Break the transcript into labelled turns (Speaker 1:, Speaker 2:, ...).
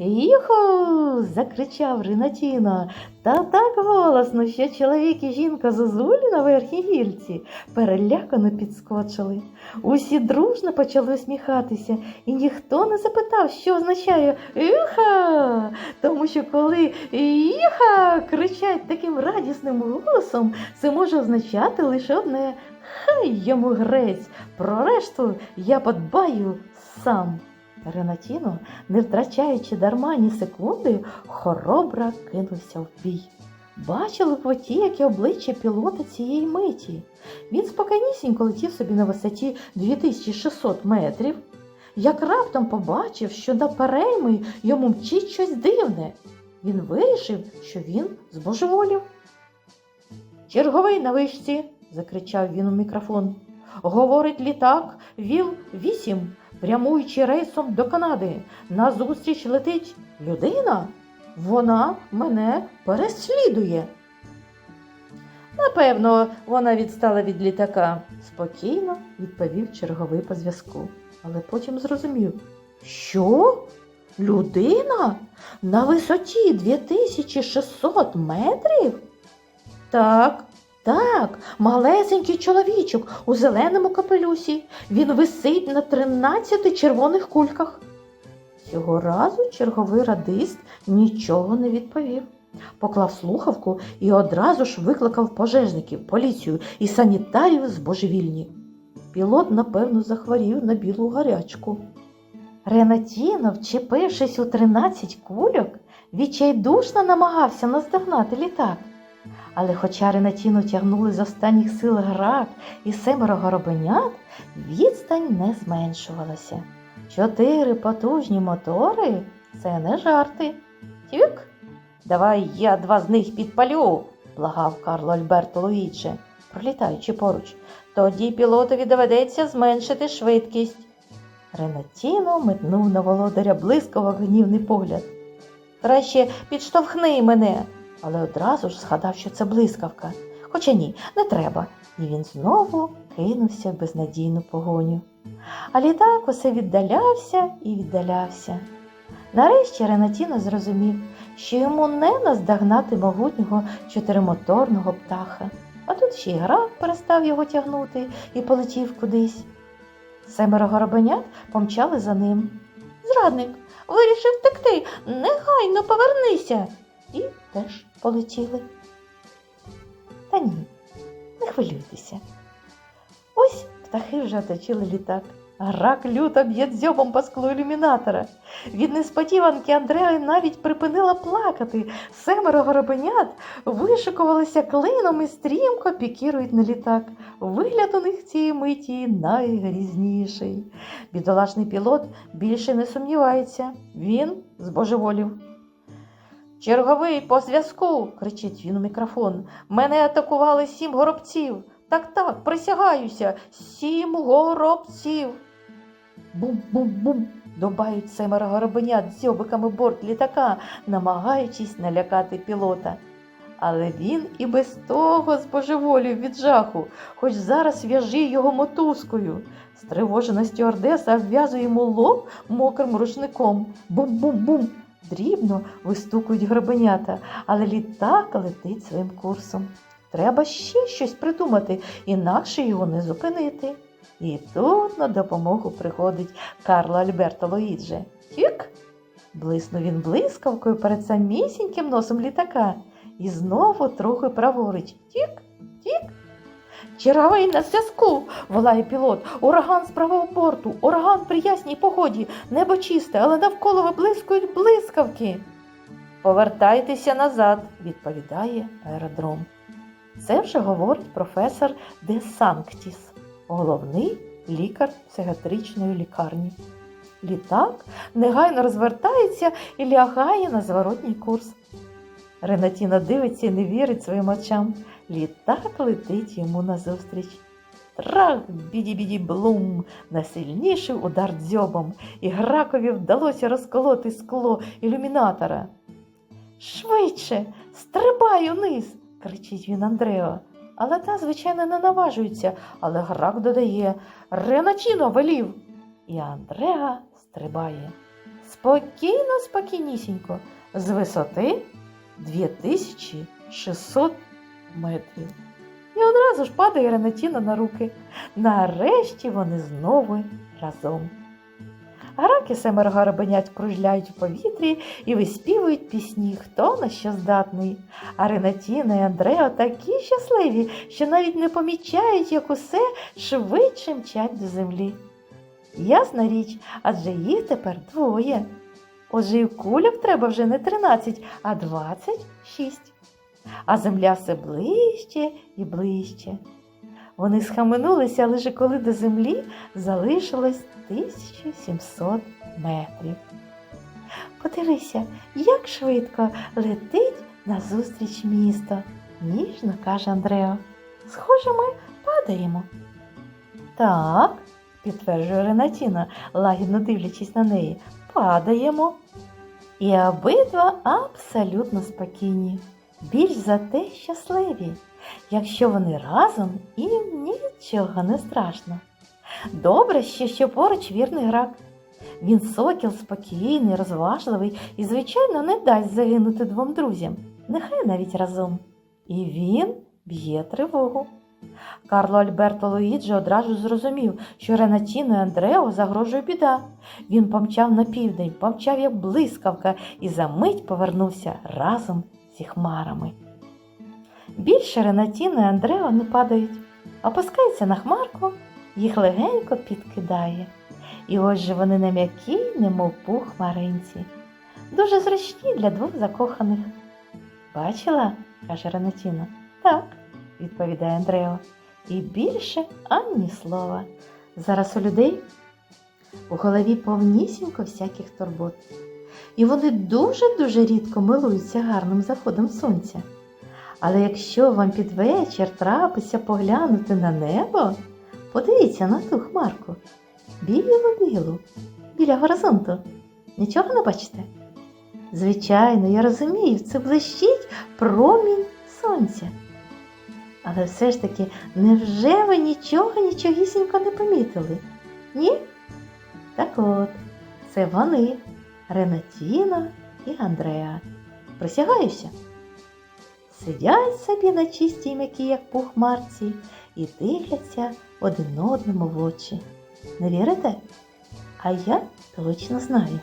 Speaker 1: Юху. закричав Ренатіно. Та так голосно, що чоловік і жінка Зозулі на верхній гільці перелякано підскочили. Усі дружно почали усміхатися, і ніхто не запитав, що означає Юха. Тому що коли Юха кричать таким радісним голосом, це може означати лише одне. Хай йому грець, про решту я подбаю сам. Ренатіно, не втрачаючи дарма ні секунди, хоробро кинувся в бій. Бачили в оті, яке обличчя пілота цієї миті. Він спокійнісінько летів собі на висоті 2600 метрів, як раптом побачив, що на перейми йому мчить щось дивне. Він вирішив, що він збожеволів. Черговий на вишці, закричав він у мікрофон. Говорить літак ВІЛ-8, прямуючи рейсом до Канади. Назустріч летить людина. Вона мене переслідує. Напевно, вона відстала від літака, спокійно відповів черговий по зв'язку. Але потім зрозумів, що? Людина на висоті 2600 метрів? Так, так, малесенький чоловічок у зеленому капелюсі. Він висить на 13 червоних кульках. Цього разу черговий радист нічого не відповів. Поклав слухавку і одразу ж викликав пожежників, поліцію і санітарів з божевільні. Пілот, напевно, захворів на білу гарячку. Ренатіно, вчепившись у 13 кульок, відчайдушно намагався наздогнати літак. Але хоча Ренатіну тягнули з останніх сил грак і семеро горобенят, відстань не зменшувалася. Чотири потужні мотори це не жарти. Тюк, давай я два з них підпалю, благав Карло Альберто Луїджі, пролітаючи поруч. Тоді пілотові доведеться зменшити швидкість. Ренатіно метнув на володаря блискаво гнівний погляд. Краще підштовхни мене, але одразу ж згадав, що це блискавка. Хоча ні, не треба. І він знову кинувся в безнадійну погоню. А літак усе віддалявся і віддалявся. Нарешті Ренатіно зрозумів, що йому не наздогнати могутнього чотиримоторного птаха. А тут ще й грак перестав його тягнути і полетів кудись. Семеро горобенят помчали за ним. Зрадник вирішив втекти, негайно повернися. І теж полетіли. Та ні, не хвилюйтеся. Ось птахи вже оточили літак. Грак люто б'є дзьобом по склу ілюмінатора. Від несподіванки Андреа навіть припинила плакати. Семеро горобенят вишикувалися клином і стрімко пікірують на літак. Вигляд у них цієї миті найгрізніший. Бідолашний пілот більше не сумнівається. Він збожеволів. Черговий по зв'язку, кричить він у мікрофон. Мене атакували сім горобців. Так, так, присягаюся, сім горобців. Бум-бум-бум. Добають семеро горобенят дзьобиками борт літака, намагаючись налякати пілота. Але він і без того збожеволів від жаху, хоч зараз в'яжи його мотузкою. Стривожена стюардеса обв'язує йому лоб мокрим рушником. Бум-бум-бум. Дрібно вистукують грабенята, але літак летить своїм курсом. Треба ще щось придумати, інакше його не зупинити. І тут на допомогу приходить Карло Альберто Луїджі. Тік! Блиснув він блискавкою перед самісіньким носом літака і знову трохи праворуч. Тік. Черговий на зв'язку, волає пілот. Ураган з правого борту, ураган при ясній погоді, небо чисте, але навколо виблискують блискавки. Повертайтеся назад, відповідає аеродром. Це вже говорить професор Де Санктіс, головний лікар психіатричної лікарні. Літак негайно розвертається і лягає на зворотній курс. Ренатіна дивиться і не вірить своїм очам. Літак летить йому назустріч. Трах, біді-біді блум, найсильніший удар дзьобом, і гракові вдалося розколоти скло ілюмінатора. Швидше, стрибай униз, кричить він Андрео. Але та, звичайно, не наважується, але грак додає Ренатіно велів. І Андреа стрибає. спокійно, спокійнісінько, з висоти 2600 метрів. І одразу ж падає Ренатіна на руки. Нарешті вони знову разом. Граки семеро горобенят кружляють в повітрі і виспівують пісні, хто на що здатний. А Ренатіна і Андрео такі щасливі, що навіть не помічають, як усе швидше мчать до землі. Ясна річ, адже їх тепер двоє. Отже, і кульок треба вже не 13, а 26. А земля все ближче і ближче. Вони схаменулися лише коли до землі залишилось 1700 метрів. Подивися, як швидко летить назустріч місто, ніжно каже Андрео. Схоже, ми падаємо. Так, підтверджує Ренатіна, лагідно дивлячись на неї. Падаємо. І обидва абсолютно спокійні, більш за те щасливі. Якщо вони разом, їм нічого не страшно. Добре ще, що поруч вірний грак. Він сокіл спокійний, розважливий і, звичайно, не дасть загинути двом друзям, нехай навіть разом. І він б'є тривогу. Карло Альберто Луїджі одразу зрозумів, що Ренатіно і Андрео загрожує біда. Він помчав на південь, помчав як блискавка і за мить повернувся разом зі хмарами. Більше Ренатіно і Андрео не падають, опускаються на хмарку, їх легенько підкидає. І ось же вони на м'якій, немов пух хмаринці. Дуже зручні для двох закоханих. Бачила? каже Ренатіно. Так, відповідає Андрео. І більше ані слова. Зараз у людей у голові повнісінько всяких турбот. І вони дуже-дуже рідко милуються гарним заходом сонця. Але якщо вам під вечір трапиться поглянути на небо, подивіться на ту хмарку. Білу-білу, біля горизонту. Нічого не бачите? Звичайно, я розумію, це блищить промінь сонця. Але все ж таки, невже ви нічого нічогісінько не помітили? Ні? Так от, це вони, Ренатіна і Андреа. Присягаюся. Сидять собі на чистій м'якій, як пух марці, і дивляться один одному в очі. Не вірите? А я точно знаю.